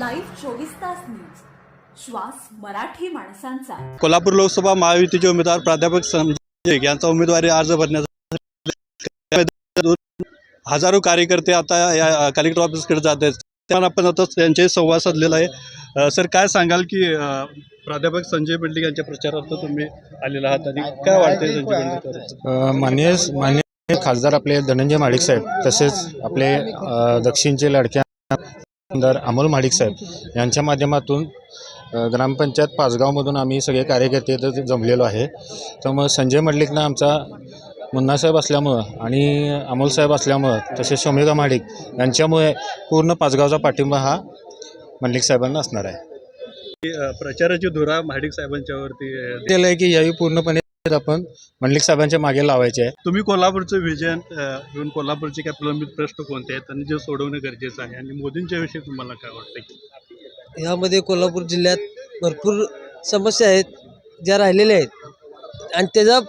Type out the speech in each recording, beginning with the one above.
Live चोवीस तास news श्वास मराठी माणसांचा. कोल्हापूर लोकसभा महायुतीचे उमेदवार प्राध्यापक संजय यांचा उमेदवारी अर्ज भरण्याचा हजारो कार्यकर्ते आता या कलेक्टर ऑफिसकडे जात आहेत. त्यामुळे आपण आता त्यांच्याशी संवाद साधलेला आहे. सर काय सांगाल की प्राध्यापक संजय मंडलिक यांच्या प्रचारार्थ तुम्ही आलेला आहात आणि काय वाटतंय संजय माननीय माननीय खासदार आपले धनंजय महाडिक साहेब तसेच आपले दक्षिणचे लाडक्या आमदार अमोल महाडिक साहेब यांच्या माध्यमातून ग्रामपंचायत पाचगावमधून आम्ही सगळे कार्यकर्ते इथं जमलेलो आहे. त्यामुळं संजय मंडलिकनं आमचा मुन्नासाहेब असल्यामुळं आणि अमोल साहेब असल्यामुळं तसेच शोमिका महाडिक यांच्यामुळे पूर्ण पाचगावचा पाठिंबा हा मंडलिक साहेबांना असणार आहे. प्रचाराची धुरा महाडिक साहेबांच्यावरती केलं आहे की यावेळी पूर्णपणे आपण मंडलिक साहेबांच्या मागे लावायचे आहे. तुम्ही कोल्हापूरचं विजन घेऊन कोल्हापूरचे काय प्रलंबित प्रश्न कोणते आहेत आणि जे सोडवणं गरजेचं आहे आणि मोदींच्या विषयी तुम्हाला काय वाटतं ह्यामध्ये कोल्हापूर जिल्ह्यात भरपूर समस्या आहेत ज्या राहिलेल्या आहेत. आणि त्याचं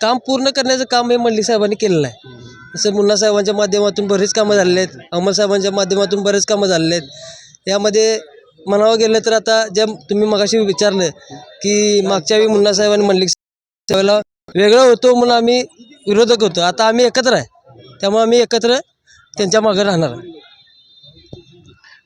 काम पूर्ण करण्याचं काम हे मल्लिक साहेबांनी केलेलं आहे. जसं मुन्ना साहेबांच्या माध्यमातून बरेच कामं झालेले आहेत अमर साहेबांच्या माध्यमातून बरेच कामं झालेले आहेत. यामध्ये म्हणावं गेलं तर आता ज्या तुम्ही मगाशी विचारलं की मागच्या वेळी मुन्ना साहेब आणि साहेबाला वेगळं होतो म्हणून आम्ही विरोधक होतो. आता आम्ही एकत्र आहे. त्यामुळे आम्ही एकत्र त्यांच्या मागे राहणार आहे.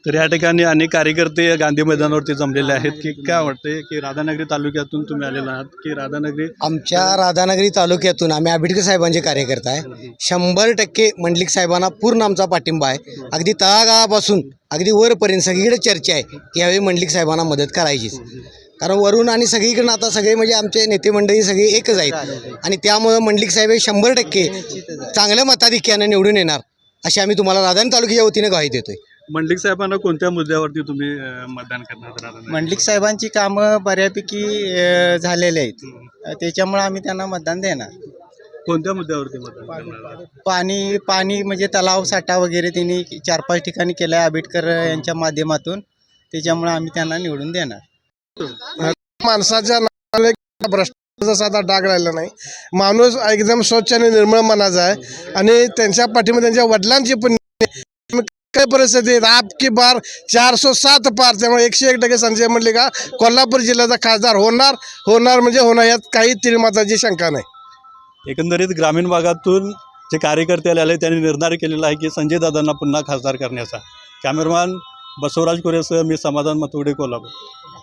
तर या ठिकाणी अनेक कार्यकर्ते गांधी मैदानावरती जमलेले आहेत की काय वाटतंय की राधानगरी तालुक्यातून तुम्ही आलेला आहात की राधानगरी आमच्या राधानगरी तालुक्यातून आम्ही आंबेडकर साहेबांचे कार्यकर्ता आहे. शंभर टक्के मंडलिक साहेबांना पूर्ण आमचा पाठिंबा आहे. अगदी तळागाळापासून अगदी वरपर्यंत सगळीकडे चर्चा आहे की यावेळी मंडलिक साहेबांना मदत करायचीच. कारण वरून आणि सगळीकडनं आता सगळे म्हणजे आमचे नेते मंडळी सगळे एकच आहेत. आणि त्यामुळं मंडलिक साहेब हे शंभर टक्के चांगल्या मताधिक्यानं निवडून येणार. अशी आम्ही तुम्हाला राधान तालुक्याच्या वतीनं ग्वाही देतोय. मंडलिक साहेबांना कोणत्या मुद्द्यावरती तुम्ही मतदान करणार मंडलिक साहेबांची कामं बऱ्यापैकी झालेले आहेत. त्याच्यामुळे आम्ही त्यांना मतदान देणार. कोणत्या मुद्द्यावरती मतदान करणार पाणी पाणी म्हणजे तलाव साठा वगैरे त्यांनी चार पाच ठिकाणी केलं आहे आंबेडकर यांच्या माध्यमातून. त्याच्यामुळे आम्ही त्यांना निवडून देणार. माणसाच्या नावाने एक भ्रष्टाचाराचा आता डाग राहिला नाही. माणूस एकदम स्वच्छ आणि निर्मळ मनाचा आहे. आणि त्यांच्या पाठीमध्ये त्यांच्या वडिलांची पण काय परिस्थिती आहे? आप की बार चारशे सात पार. त्यामुळे एकशे एक टक्के संजय म्हणले का कोल्हापूर जिल्ह्याचा खासदार होणार होणार म्हणजे होणार यात काही तिळमाताची शंका नाही. एकंदरीत ग्रामीण भागातून जे कार्यकर्ते आले आहेत त्यांनी निर्धार केलेला आहे की संजय दादांना पुन्हा खासदार करण्याचा. कॅमेरामॅन बसवराज कोरेसह मी समाधान मतवडे कोल्हापूर.